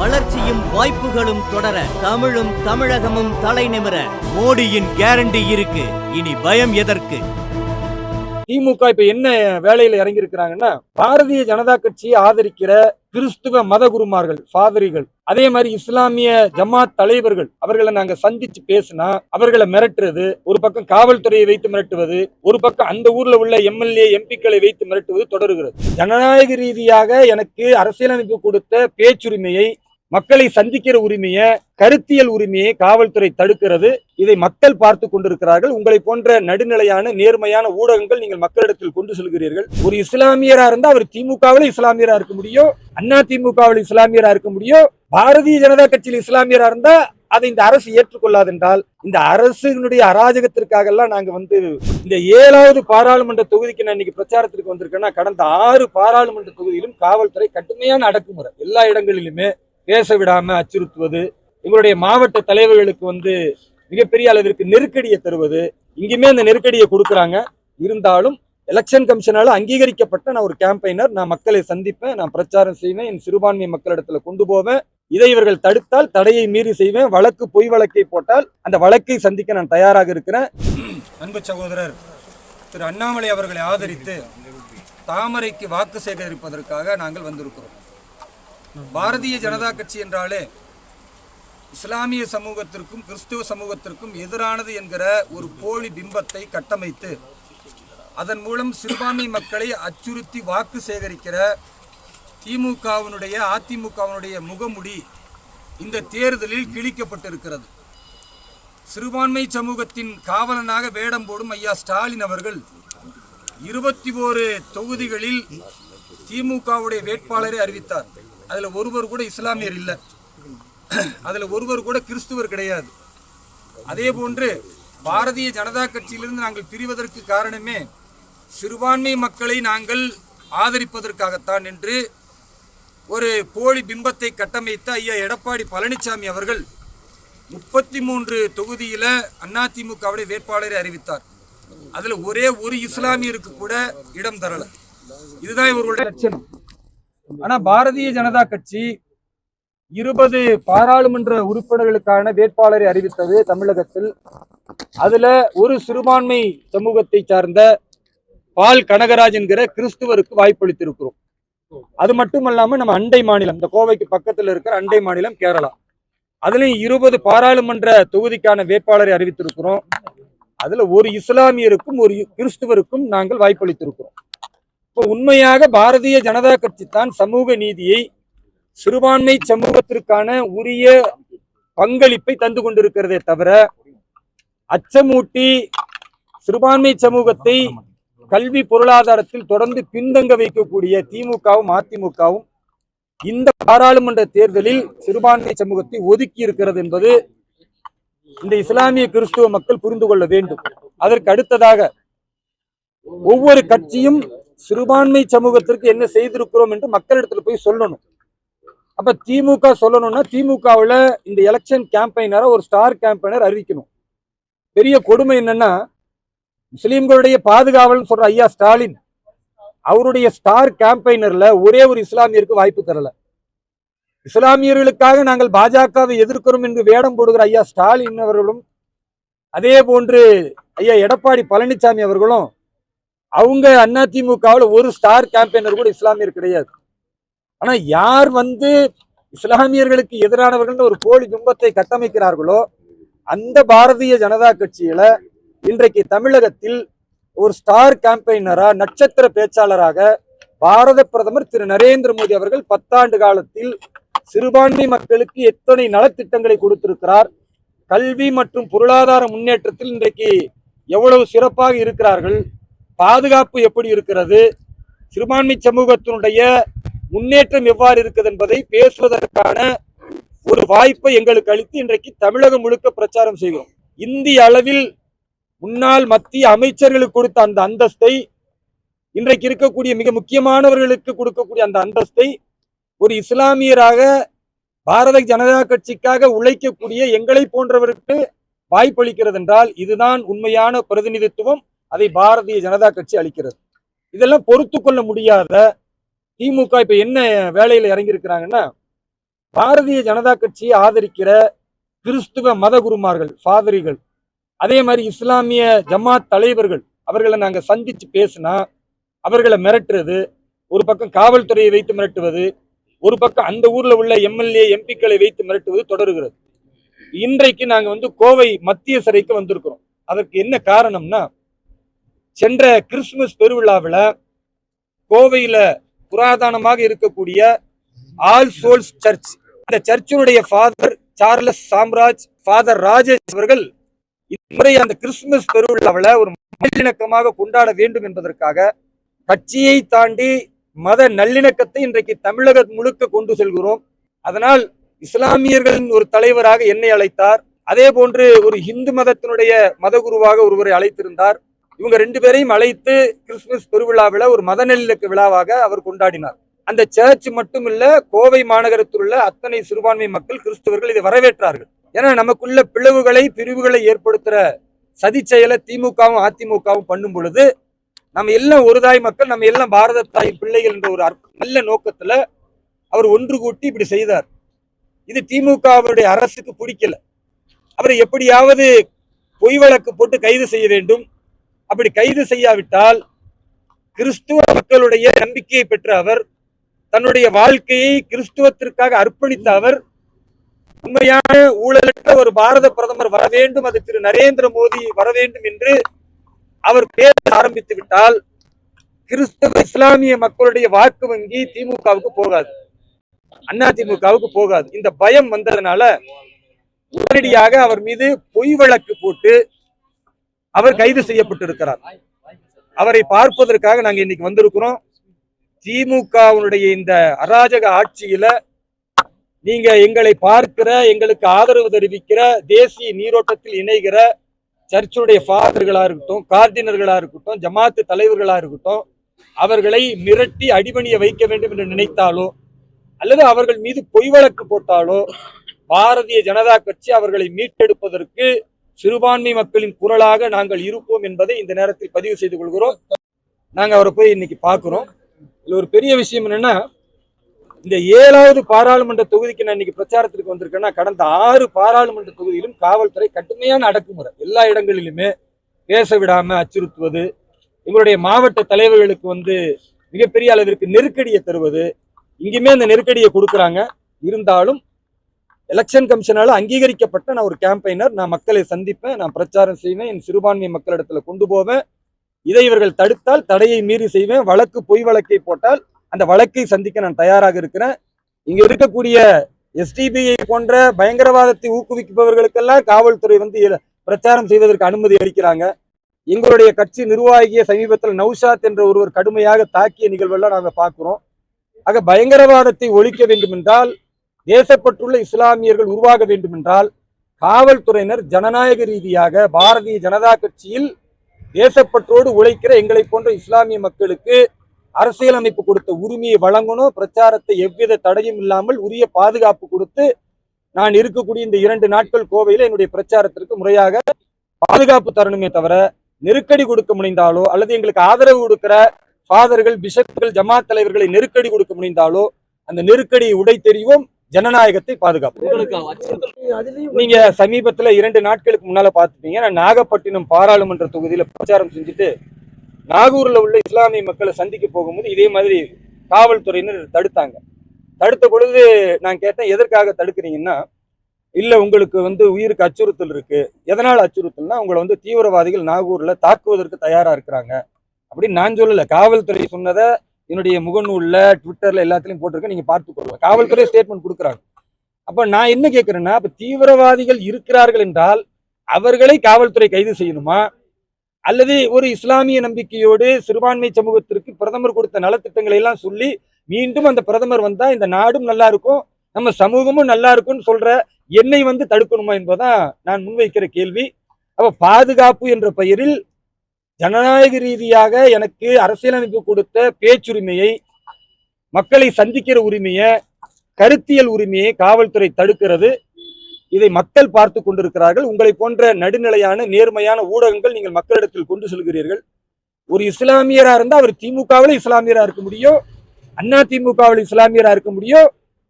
வளர்ச்சியும் வாய்ப்புகளும் தொடர தமிழும் தமிழகமும் தலைநிமிர மோடியின் கேரண்டி இருக்கு. இனி பயம் எதற்கு? திமுக இப்ப என்ன வேலையில இறங்கி இருக்கிறாங்கன்னா பாரதிய ஜனதா கட்சியை ஆதரிக்கிற கிறிஸ்துவ மத குருமார்கள் ஃபாதரிகள் அதே மாதிரி இஸ்லாமிய ஜமாத் தலைவர்கள் அவர்களை நாங்க சந்திச்சு பேசினா அவர்களை மிரட்டுறது ஒரு பக்கம் காவல்துறையை வைத்து மிரட்டுவது ஒரு பக்கம் அந்த ஊர்ல உள்ள எம்எல்ஏ எம்பிக்களை வைத்து மிரட்டுவது தொடர்கிறது. ஜனநாயக ரீதியாக எனக்கு அரசியலமைப்பு கொடுத்த பேச்சுரிமையை மக்களை சந்திக்கிற உரிமையை கருத்தியல் உரிமையை காவல்துறை தடுக்கிறது. இதை மக்கள் பார்த்து கொண்டிருக்கிறார்கள். உங்களை போன்ற நடுநிலையான நேர்மையான ஊடகங்கள் நீங்கள் மக்களிடத்தில் கொண்டு செல்கிறீர்கள். ஒரு இஸ்லாமியரா இருந்தா அவர் திமுகவில் இஸ்லாமியரா இருக்க முடியும். அண்ணா திமுகவில் இஸ்லாமியரா இருக்க முடியும். பாரதிய ஜனதா கட்சியில் இஸ்லாமியரா இருந்தா அதை இந்த அரசு ஏற்றுக்கொள்ளாதென்றால் இந்த அரசினுடைய அராஜகத்திற்காக எல்லாம் நாங்க வந்து இந்த ஏழாவது பாராளுமன்ற தொகுதிக்கு நான் இன்னைக்கு பிரச்சாரத்திற்கு வந்திருக்கேன்னா கடந்த ஆறு பாராளுமன்ற தொகுதியிலும் காவல்துறை கடுமையான அடக்குமுறை. எல்லா இடங்களிலுமே பேச விடாம அச்சுறுத்துவது எங்களுடைய மாவட்ட தலைவர்களுக்கு வந்து மிகப்பெரிய அளவிற்கு நெருக்கடியை தருவது இங்கேயுமே அந்த நெருக்கடியை கொடுக்குறாங்க. இருந்தாலும் எலெக்ஷன் கமிஷனால அங்கீகரிக்கப்பட்ட நான் ஒரு கேம்பெயினர் நான் மக்களை சந்திப்பேன் நான் பிரச்சாரம் செய்வேன் என் சிறுபான்மை மக்களிடத்துல கொண்டு போவேன். இதை இவர்கள் தடுத்தால் தடையை மீறி செய்வேன். வழக்கு பொய் வழக்கை போட்டால் அந்த வழக்கை சந்திக்க நான் தயாராக இருக்கிறேன். அன்பு சகோதரர் திரு அண்ணாமலை அவர்களை ஆதரித்து தாமரைக்கு வாக்கு சேகரிப்பதற்காக நாங்கள் வந்திருக்கிறோம். பாரதிய ஜனதா கட்சி என்றாலே இஸ்லாமிய சமூகத்திற்கும் கிறிஸ்துவ சமூகத்திற்கும் எதிரானது என்கிற ஒரு போலி பிம்பத்தை கட்டமைத்து அதன் மூலம் சிறுபான்மை மக்களை அச்சுறுத்தி வாக்கு சேகரிக்கிற திமுகவினுடைய அதிமுகவினுடைய முகமுடி இந்த தேர்தலில் கிழிக்கப்பட்டிருக்கிறது. சிறுபான்மை சமூகத்தின் காவலனாக வேடம் போடும் ஐயா ஸ்டாலின் அவர்கள் இருபத்தி ஓரு தொகுதிகளில் திமுகவுடைய வேட்பாளரை அறிவித்தார். அதில் ஒருவர் கூட இஸ்லாமியர் இல்லை. அதில் ஒருவர் கூட கிறிஸ்துவர் கிடையாது. அதே போன்று பாரதிய ஜனதா கட்சியிலிருந்து நாங்கள் பிரிவதற்கு காரணமே சிறுபான்மை மக்களை நாங்கள் ஆதரிப்பதற்காகத்தான் என்று ஒரு போலி பிம்பத்தை கட்டமைத்த ஐயா எடப்பாடி பழனிசாமி அவர்கள் முப்பத்தி மூன்று தொகுதியில் அதிமுகவுடைய வேட்பாளரை அறிவித்தார். அதில் ஒரே ஒரு இஸ்லாமியருக்கு கூட இடம் தரலை. இதுதான் இவர்களுடைய லட்சணம் ஆனா பாரதிய ஜனதா கட்சி இருபது பாராளுமன்ற உறுப்பினர்களுக்கான வேட்பாளரை அறிவித்தது தமிழகத்தில். அதுல ஒரு சிறுபான்மை சமூகத்தை சார்ந்த பால் கனகராஜ் என்கிற கிறிஸ்துவருக்கு வாய்ப்பளித்திருக்கிறோம். அது மட்டுமல்லாம நம்ம அண்டை மாநிலம் இந்த கோவைக்கு பக்கத்துல இருக்கிற அண்டை மாநிலம் கேரளா. அதுலயும் இருபது பாராளுமன்ற தொகுதிக்கான வேட்பாளரை அறிவித்திருக்கிறோம். அதுல ஒரு இஸ்லாமியருக்கும் ஒரு கிறிஸ்துவருக்கும் நாங்கள் வாய்ப்பளித்திருக்கிறோம். இப்போ உண்மையாக பாரதிய ஜனதா கட்சி தான் சமூக நீதியை சிறுபான்மை சமூகத்திற்கான உரிய பங்களிப்பை தந்து கொண்டிருக்கிறதே தவிர அச்சமூட்டி சிறுபான்மை சமூகத்தை கல்வி பொருளாதாரத்தில் தொடர்ந்து பின்தங்க வைக்கக்கூடிய திமுகவும் அதிமுகவும் இந்த பாராளுமன்ற தேர்தலில் சிறுபான்மை சமூகத்தை ஒதுக்கி இருக்கிறது என்பது இந்த இஸ்லாமிய கிறிஸ்துவ மக்கள் புரிந்து கொள்ள வேண்டும். அதற்கு அடுத்ததாக ஒவ்வொரு கட்சியும் சிறுபான்மை சமூகத்திற்கு என்ன செய்திருக்கிறோம் என்று மக்களிடத்துல போய் சொல்லணும். அப்ப திமுக சொல்லணும்னா திமுகவுல இந்த எலெக்ஷன் கேம்பெயினரை ஒரு ஸ்டார் கேம்பெயினர் அறிவிக்கணும். பெரிய கொடுமை என்னன்னா முஸ்லீம்களுடைய பாதுகாவல்னு சொல்ற ஐயா ஸ்டாலின் அவருடைய ஸ்டார் கேம்பெயினர்ல ஒரே ஒரு இஸ்லாமியருக்கு வாய்ப்பு தரல. இஸ்லாமியர்களுக்காக நாங்கள் பாஜகவை எதிர்க்கிறோம் என்று வேடம் போடுகிற ஐயா ஸ்டாலின் அவர்களும் அதே போன்று ஐயா எடப்பாடி பழனிசாமி அவர்களும் அவங்க அதிமுகவில் ஒரு ஸ்டார் கேம்பெயினர் கூட இஸ்லாமியர் கிடையாது. ஆனா யார் வந்து இஸ்லாமியர்களுக்கு எதிரானவர்கள் ஒரு போலி பிம்பத்தை கட்டமைக்கிறார்களோ அந்த பாரதிய ஜனதா கட்சியில இன்றைக்கு தமிழகத்தில் ஒரு ஸ்டார் கேம்பெயினரா நட்சத்திர பேச்சாளராக பாரத பிரதமர் திரு நரேந்திர மோடி அவர்கள் பத்தாண்டு காலத்தில் சிறுபான்மை மக்களுக்கு எத்தனை நலத்திட்டங்களை கொடுத்திருக்கிறார் கல்வி மற்றும் பொருளாதார முன்னேற்றத்தில் இன்றைக்கு எவ்வளவு சிறப்பாக இருக்கிறார்கள் பாதுகாப்பு எப்படி இருக்கிறது? சிறுபான்மை சமூகத்தினுடைய முன்னேற்றம் எவ்வாறு இருக்குது என்பதை பேசுவதற்கான ஒரு வாய்ப்பை எங்களுக்கு அளித்து இன்றைக்கு தமிழகம் முழுக்க பிரச்சாரம் செய்கிறோம். இந்திய அளவில் முன்னாள் மத்திய அமைச்சர்களுக்கு கொடுத்த அந்த அந்தஸ்தை இன்றைக்கு இருக்கக்கூடிய மிக முக்கியமானவர்களுக்கு கொடுக்கக்கூடிய அந்த அந்தஸ்தை ஒரு இஸ்லாமியராக பாரத ஜனதா கட்சிக்காக உழைக்கக்கூடிய எங்களை போன்றவருக்கு வாய்ப்பளிக்கிறது என்றால் இதுதான் உண்மையான பிரதிநிதித்துவம். அதை பாரதிய ஜனதா கட்சி அளிக்கிறது. இதெல்லாம் பொறுத்து கொள்ள முடியாத திமுக இப்ப என்ன வேலையில இறங்கியிருக்கிறாங்கன்னா பாரதிய ஜனதா கட்சியை ஆதரிக்கிற கிறிஸ்துவ மத குருமார்கள் ஃபாதரிகள் அதே மாதிரி இஸ்லாமிய ஜமாத் தலைவர்கள் அவர்களை நாங்கள் சந்திச்சு பேசினா அவர்களை மிரட்டுறது ஒரு பக்கம் காவல்துறையை வைத்து மிரட்டுவது ஒரு பக்கம் அந்த ஊர்ல உள்ள எம்எல்ஏ எம்பிக்களை வைத்து மிரட்டுவது தொடர்கிறது. இன்றைக்கு நாங்கள் வந்து கோவை மத்திய சிறைக்கு வந்திருக்கிறோம். அதற்கு என்ன காரணம்னா சென்ற கிறிஸ்துமஸ் பெருவிழாவில் கோவையில புராதனமாக இருக்கக்கூடிய ஆல் சோல்ஸ் சர்ச் அந்த சர்ச்சினுடைய father Charles Samraj father Rajesh அவர்கள் இம்முறை அந்த கிறிஸ்துமஸ் பெருவிழாவில் ஒரு நல்லிணக்கமாக கொண்டாட வேண்டும் என்பதற்காக கட்சியை தாண்டி மத நல்லிணக்கத்தை இன்றைக்கு தமிழகம் முழுக்க கொண்டு செல்கிறோம். அதனால் இஸ்லாமியர்களின் ஒரு தலைவராக என்னை அழைத்தார். அதே போன்று ஒரு இந்து மதத்தினுடைய மதகுருவாக ஒருவரை அழைத்திருந்தார். இவங்க ரெண்டு பேரையும் அழைத்து கிறிஸ்துமஸ் பெருவிழாவில் ஒரு மத விழாவாக அவர் கொண்டாடினார். அந்த சர்ச் மட்டுமில்ல கோவை மாநகரத்தில் உள்ள அத்தனை சிறுபான்மை மக்கள் கிறிஸ்தவர்கள் இதை வரவேற்றார்கள். ஏன்னா நமக்குள்ள பிளவுகளை பிரிவுகளை ஏற்படுத்துற சதி செயலை திமுகவும் அதிமுகவும் பண்ணும் பொழுது நம்ம எல்லாம் ஒரு தாய் மக்கள் நம்ம எல்லாம் பாரத தாய் பிள்ளைகள் என்ற ஒரு நல்ல நோக்கத்துல அவர் ஒன்று கூட்டி இப்படி செய்தார். இது திமுகவுடைய அரசுக்கு பிடிக்கல. அவரை எப்படியாவது பொய் வழக்கு போட்டு கைது செய்ய வேண்டும். அப்படி கைது செய்யாவிட்டால் கிறிஸ்துவ மக்களுடைய நம்பிக்கையை பெற்ற அவர் தன்னுடைய வாழ்க்கையை கிறிஸ்துவத்திற்காக அர்ப்பணித்த அவர் உண்மையான ஊழலற்ற ஒரு பாரத பிரதமர் வர வேண்டும் அது திரு நரேந்திர மோடி வர வேண்டும் என்று அவர் பேச ஆரம்பித்து விட்டால் கிறிஸ்தவ இஸ்லாமிய மக்களுடைய வாக்கு வங்கி திமுகவுக்கு போகாது. அண்ணா திமுகவுக்கு போகாது. இந்த பயம் வந்ததுனால உடனடியாக அவர் மீது பொய் வழக்கு போட்டு அவர் கைது செய்யப்பட்டிருக்கிறார். அவரை பார்ப்பதற்காக நாங்க இன்னைக்கு வந்திருக்கிறோம். திமுகவினுடைய இந்த அராஜக ஆட்சியில நீங்க எங்களை பார்க்கிற எங்களுக்கு ஆதரவு தெரிவிக்கிற தேசிய நீரோட்டத்தில் இணைகிற சர்ச்சுடைய ஃபாதர்களா இருக்கட்டும் கார்டினர்களா இருக்கட்டும் ஜமாத்து தலைவர்களா இருக்கட்டும் அவர்களை மிரட்டி அடிபணிய வைக்க வேண்டும் என்று நினைத்தாலோ அல்லது அவர்கள் மீது பொய் வழக்கு போட்டாலோ பாரதிய ஜனதா கட்சி அவர்களை மீட்டெடுப்பதற்கு சிறுபான்மை மக்களின் குரலாக நாங்கள் இருப்போம் என்பதை இந்த நேரத்தில் பதிவு செய்து கொள்கிறோம். நாங்கள் அவரை போய் இன்னைக்கு பார்க்குறோம். இதில் ஒரு பெரிய விஷயம் என்னென்னா இந்த ஏழாவது பாராளுமன்ற தொகுதிக்கு நான் இன்னைக்கு பிரச்சாரத்திற்கு வந்திருக்கேன்னா கடந்த ஆறு பாராளுமன்ற தொகுதியிலும் காவல்துறை கடுமையான அடக்குமுறை. எல்லா இடங்களிலுமே பேச விடாம அச்சுறுத்துவது எங்களுடைய மாவட்ட தலைவர்களுக்கு வந்து மிகப்பெரிய அளவிற்கு நெருக்கடியை தருவது இங்கேயுமே அந்த நெருக்கடியை கொடுக்குறாங்க. இருந்தாலும் எலெக்ஷன் கமிஷனால அங்கீகரிக்கப்பட்ட நான் ஒரு கேம்பெயினர் நான் மக்களை சந்திப்பேன். நான் பிரச்சாரம் செய்வேன். என் சிறுபான்மை மக்களிடத்துல கொண்டு போவேன். இதை இவர்கள் தடுத்தால் தடையை மீறி செய்வேன். வழக்கு பொய் வழக்கை போட்டால் அந்த வழக்கை சந்திக்க நான் தயாராக இருக்கிறேன். இங்க இருக்கக்கூடிய எஸ்டிபிஐ போன்ற பயங்கரவாதத்தை ஊக்குவிப்பவர்களுக்கெல்லாம் காவல்துறை வந்து பிரச்சாரம் செய்வதற்கு அனுமதி அளிக்கிறாங்க. எங்களுடைய கட்சி நிர்வாகிய சமீபத்தில் நௌஷாத் என்ற ஒருவர் கடுமையாக தாக்கிய நிகழ்வெல்லாம் நாங்கள் பார்க்குறோம். ஆக பயங்கரவாதத்தை ஒழிக்க வேண்டும் என்றால் தேசப்பற்றுள்ள இஸ்லாமியர்கள் உருவாக வேண்டும் என்றால் காவல்துறையினர் ஜனநாயக ரீதியாக பாரதிய ஜனதா கட்சியில் தேசப்பற்றோடு உழைக்கிற எங்களை போன்ற இஸ்லாமிய மக்களுக்கு அரசியலமைப்பு கொடுத்த உரிமையை வழங்கணும் பிரச்சாரத்தை எவ்வித தடையும் இல்லாமல் உரிய பாதுகாப்பு கொடுத்து நான் இருக்கக்கூடிய இந்த இரண்டு நாட்கள் கோவையில் என்னுடைய பிரச்சாரத்திற்கு முறையாக பாதுகாப்பு தரணுமே தவிர நெருக்கடி கொடுக்க முடிந்தாலோ அல்லது எங்களுக்கு ஆதரவு கொடுக்கிற ஃபாதர்கள் பிஷப்கள் ஜமாத் தலைவர்களை நெருக்கடி கொடுக்க முடிந்தாலோ அந்த நெருக்கடியை உடை தெரியும் ஜனநாயகத்தை பாதுகாப்போம். உங்களுக்கு நீங்க சமீபத்துல இரண்டு நாட்களுக்கு முன்னால பாத்துட்டீங்க நான் நாகப்பட்டினம் பாராளுமன்ற தொகுதியில பிரச்சாரம் செஞ்சுட்டு நாகூர்ல உள்ள இஸ்லாமிய மக்களை சந்திக்க போகும்போது இதே மாதிரி காவல்துறையினர் தடுத்தாங்க. தடுத்த பொழுது நான் கேட்டேன் எதற்காக தடுக்கிறீங்கன்னா இல்ல உங்களுக்கு வந்து உயிருக்கு அச்சுறுத்தல் இருக்கு. எதனால் அச்சுறுத்தல்னா உங்களை வந்து தீவிரவாதிகள் நாகூர்ல தாக்குவதற்கு தயாரா இருக்கிறாங்க. அப்படின்னு நான் சொல்லல. காவல்துறை சொன்னதை என்னுடைய முகநூல்ல ட்விட்டர்ல எல்லாத்துலயும் போட்டிருக்கேன் நீங்க பார்த்துக்கோங்க காவல்துறை ஸ்டேட்மெண்ட் கொடுக்குறாங்க. அப்ப நான் என்ன கேட்கிறேன்னா அப்ப தீவிரவாதிகள் இருக்கிறார்கள் என்றால் அவர்களை காவல்துறை கைது செய்யணுமா? அல்லது ஒரு இஸ்லாமிய நம்பிக்கையோடு சிறுபான்மை சமூகத்திற்கு பிரதமர் கொடுத்த நலத்திட்டங்களை எல்லாம் சொல்லி மீண்டும் அந்த பிரதமர் வந்தா இந்த நாடும் நல்லா இருக்கும் நம்ம சமூகமும் நல்லா இருக்கும்னு சொல்ற என்னை வந்து தடுக்கணுமா என்பதுதான் நான் முன்வைக்கிற கேள்வி. அப்ப பாதுகாப்பு என்ற பெயரில் ஜனநாயக ரீதியாக எனக்கு அரசியலமைப்பு கொடுத்த பேச்சுரிமையை மக்களை சந்திக்கிற உரிமையை கருத்தியல் உரிமையை காவல்துறை தடுக்கிறது. இதை மக்கள் பார்த்து கொண்டிருக்கிறார்கள். உங்களை போன்ற நடுநிலையான நேர்மையான ஊடகங்கள் நீங்கள் மக்களிடத்தில் கொண்டு செல்கிறீர்கள். ஒரு இஸ்லாமியரா இருந்தால் அவர் திமுகவில் இஸ்லாமியரா இருக்க முடியும். அண்ணா திமுகவில் இஸ்லாமியரா இருக்க முடியும்.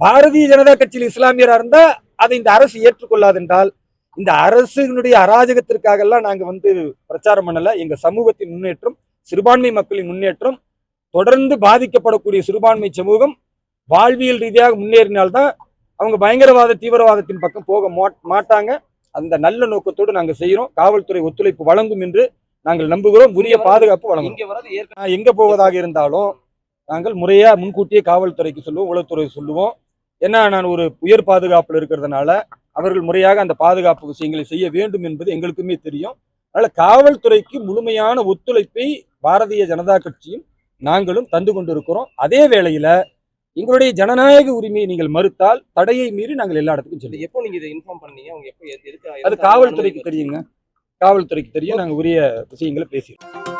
பாரதிய ஜனதா கட்சியில் இஸ்லாமியரா இருந்தால் அதை இந்த அரசு ஏற்றுக்கொள்ளாதென்றால் இந்த அரசினுடைய அராஜகத்திற்காக எல்லாம் நாங்க வந்து பிரச்சாரம் பண்ணல. எங்க சமூகத்தின் முன்னேற்றம் சிறுபான்மை மக்களின் முன்னேற்றம் தொடர்ந்து பாதிக்கப்படக்கூடிய சிறுபான்மை சமூகம் வாழ்வியல் ரீதியாக முன்னேறினால்தான் அவங்க பயங்கரவாத தீவிரவாதத்தின் பக்கம் போக மாட்- மாட்டாங்க. அந்த நல்ல நோக்கத்தோடு நாங்க செய்யறோம். காவல்துறை ஒத்துழைப்பு வழங்கும் என்று நாங்கள் நம்புகிறோம். உரிய பாதுகாப்பு வழங்கும் எங்க போவதாக இருந்தாலும் நாங்கள் முறையா முன்கூட்டியே காவல்துறைக்கு சொல்லுவோம் உளவுத்துறை சொல்லுவோம். ஏன்னா நான் ஒரு உயர் பாதுகாப்புல இருக்கிறதுனால அவர்கள் முறையாக அந்த பாதுகாப்பு விஷயங்களை செய்ய வேண்டும் என்பது எங்களுக்குமே தெரியும். அதனால காவல்துறைக்கு முழுமையான ஒத்துழைப்பை பாரதிய ஜனதா கட்சியும் நாங்களும் தந்து கொண்டிருக்கிறோம். அதே வேளையில எங்களுடைய ஜனநாயக உரிமையை நீங்கள் மறுத்தால் தடையை மீறி நாங்கள் எல்லா இடத்துக்கும் செல்லுவோம் எப்போ நீங்க இதை இன்ஃபார்ம் பண்ணீங்க? அவங்க எப்போ அது காவல்துறைக்கு தெரியுங்க. காவல்துறைக்கு தெரியும். நாங்கள் உரிய விஷயங்களை பேசிடுவோம்